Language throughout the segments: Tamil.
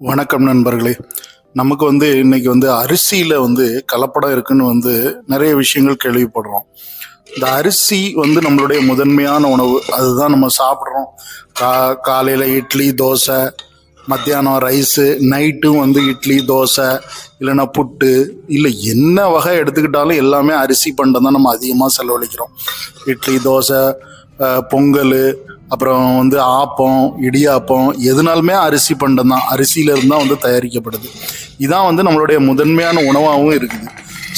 வணக்கம் நண்பர்களே. நமக்கு வந்து இன்னைக்கு வந்து அரிசியில் வந்து கலப்படம் இருக்குன்னு வந்து நிறைய விஷயங்கள் கேள்விப்படுறோம். இந்த அரிசி வந்து நம்மளுடைய முதன்மையான உணவு. அதுதான் நம்ம சாப்பிட்றோம். கா காலையில் இட்லி தோசை மத்தியானம் ரைஸு நைட்டும் வந்து இட்லி தோசை இல்லைன்னா புட்டு இல்லை என்ன வகை எடுத்துக்கிட்டாலும் எல்லாமே அரிசி பண்டம் தான் நம்ம அதிகமாக செலவழிக்கிறோம். இட்லி தோசை பொங்கல் அப்புறம் வந்து ஆப்பம் இடியாப்பம் எதுனாலுமே அரிசி பண்டம் தான். அரிசியிலிருந்து தான் வந்து தயாரிக்கப்படுது. இதான் வந்து நம்மளுடைய முதன்மையான உணவாகவும் இருக்குது.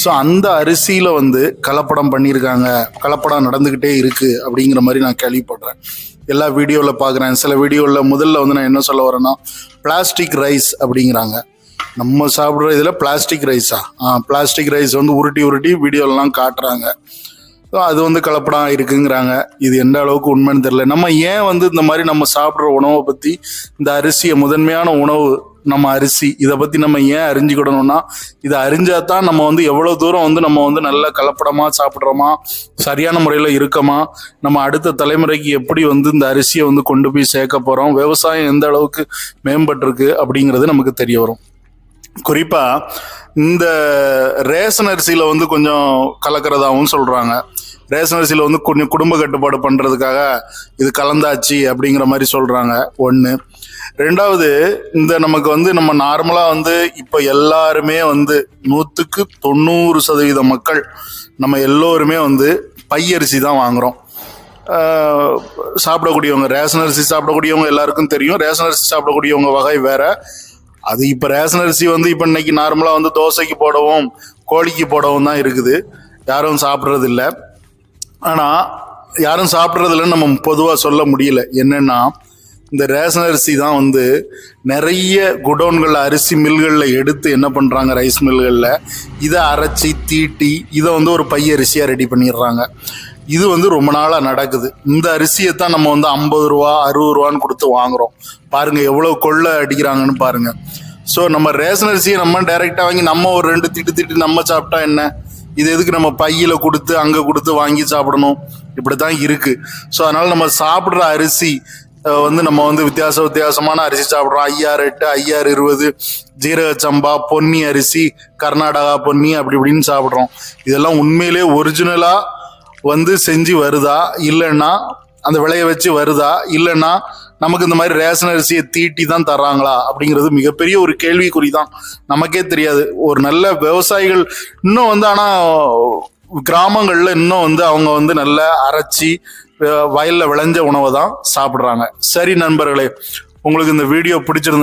ஸோ அந்த அரிசியில் வந்து கலப்படம் பண்ணியிருக்காங்க கலப்படம் நடந்துக்கிட்டே இருக்குது அப்படிங்கிற மாதிரி நான் கேள்விப்படுறேன். எல்லா வீடியோவில் பார்க்குறேன் சில வீடியோவில் முதல்ல வந்து நான் என்ன சொல்ல வரேன்னா பிளாஸ்டிக் ரைஸ் அப்படிங்கிறாங்க. நம்ம சாப்பிட்ற இதில் பிளாஸ்டிக் ரைஸா? பிளாஸ்டிக் ரைஸ் வந்து உருட்டி உருட்டி வீடியோலாம் காட்டுறாங்க. ஸோ அது வந்து கலப்படம் இருக்குங்கிறாங்க. இது எந்த அளவுக்கு உண்மைன்னு தெரியல. நம்ம ஏன் வந்து இந்த மாதிரி நம்ம சாப்பிட்ற உணவை பற்றி இந்த அரிசியை முதன்மையான உணவு நம்ம அரிசி இதை பற்றி நம்ம ஏன் அறிஞ்சுக்கிடணும்னா இதை அறிஞ்சாதான் தான் நம்ம வந்து எவ்வளோ தூரம் வந்து நம்ம வந்து நல்ல கலப்படமாக சாப்பிட்றோமா சரியான முறையில் இருக்கமா நம்ம அடுத்த தலைமுறைக்கு எப்படி வந்து இந்த அரிசியை வந்து கொண்டு போய் சேர்க்க போகிறோம் விவசாயம் எந்த அளவுக்கு மேம்பட்டிருக்கு அப்படிங்கிறது நமக்கு தெரிய வரும். குறிப்பா இந்த ரேஷன் அரிசியில வந்து கொஞ்சம் கலக்கிறதாவும் சொல்றாங்க. ரேஷன் அரிசியில் வந்து கொஞ்சம் குடும்ப கட்டுப்பாடு பண்ணுறதுக்காக இது கலந்தாச்சு அப்படிங்கிற மாதிரி சொல்கிறாங்க ஒன்று ரெண்டாவது இந்த நமக்கு வந்து நம்ம நார்மலாக வந்து இப்போ எல்லாருமே வந்து நூற்றுக்கு தொண்ணூறு சதவீத மக்கள் நம்ம எல்லோருமே வந்து பையரிசி தான் வாங்குகிறோம் சாப்பிடக்கூடியவங்க ரேஷன் அரிசி சாப்பிடக்கூடியவங்க எல்லாருக்கும் தெரியும். ரேஷன் அரிசி சாப்பிடக்கூடியவங்க வகை வேற. அது இப்போ ரேஷன் அரிசி வந்து இப்போ இன்னைக்கு நார்மலாக வந்து தோசைக்கு போடவும் கோழிக்கு போடவும் தான் இருக்குது. யாரும் சாப்பிட்றது இல்லை. ஆனால் யாரும் சாப்பிட்றதில்லன்னு நம்ம பொதுவாக சொல்ல முடியல. என்னன்னா இந்த ரேஷன் அரிசி தான் வந்து நிறைய குடோன்களில் அரிசி மில்களில் எடுத்து என்ன பண்ணுறாங்க ரைஸ் மில்களில்? இதை அரைச்சி தீட்டி இதை வந்து ஒரு பைய அரிசியாக ரெடி பண்ணிடுறாங்க. இது வந்து ரொம்ப நாளாக நடக்குது. இந்த அரிசியை தான் நம்ம வந்து ஐம்பது ரூபா அறுபது ரூபான்னு கொடுத்து வாங்குறோம். பாருங்கள் எவ்வளோ கொள்ளை அடிக்கிறாங்கன்னு பாருங்கள் ஸோ நம்ம ரேஷன் அரிசியை நம்ம டைரெக்டாக வாங்கி நம்ம ஒரு ரெண்டு திட்டு திட்டு நம்ம சாப்பிட்டா என்ன? இது எதுக்கு நம்ம பையில கொடுத்து அங்கே கொடுத்து வாங்கி சாப்பிடணும்? இப்படி தான் இருக்கு. ஸோ அதனால நம்ம சாப்பிட்ற அரிசி வந்து நம்ம வந்து வித்தியாச வித்தியாசமான அரிசி சாப்பிட்றோம். ஐயாறு எட்டு ஐயாறு இருபது ஜீரக சம்பா பொன்னி அரிசி கர்நாடகா பொன்னி அப்படி இப்படின்னு சாப்பிட்றோம். இதெல்லாம் உண்மையிலே ஒரிஜினலாக வந்து செஞ்சு வருதா? இல்லைன்னா அந்த விளைய வச்சு வருதா? இல்லைன்னா நமக்கு இந்த மாதிரி ரேஷன் அரிசியை தீட்டி தான் தர்றாங்களா அப்படிங்கிறது மிகப்பெரிய ஒரு கேள்விக்குறி தான் நமக்கே தெரியாது. ஒரு நல்ல விவசாயிகள் இன்னும் வந்து ஆனால் கிராமங்களில் இன்னும் வந்து அவங்க வந்து நல்ல அரைச்சி அஹ், வயல்ல விளைஞ்ச உணவை தான் சாப்பிட்றாங்க. சரி நண்பர்களே உங்களுக்கு இந்த வீடியோ பிடிச்சிருந்ததுன்னா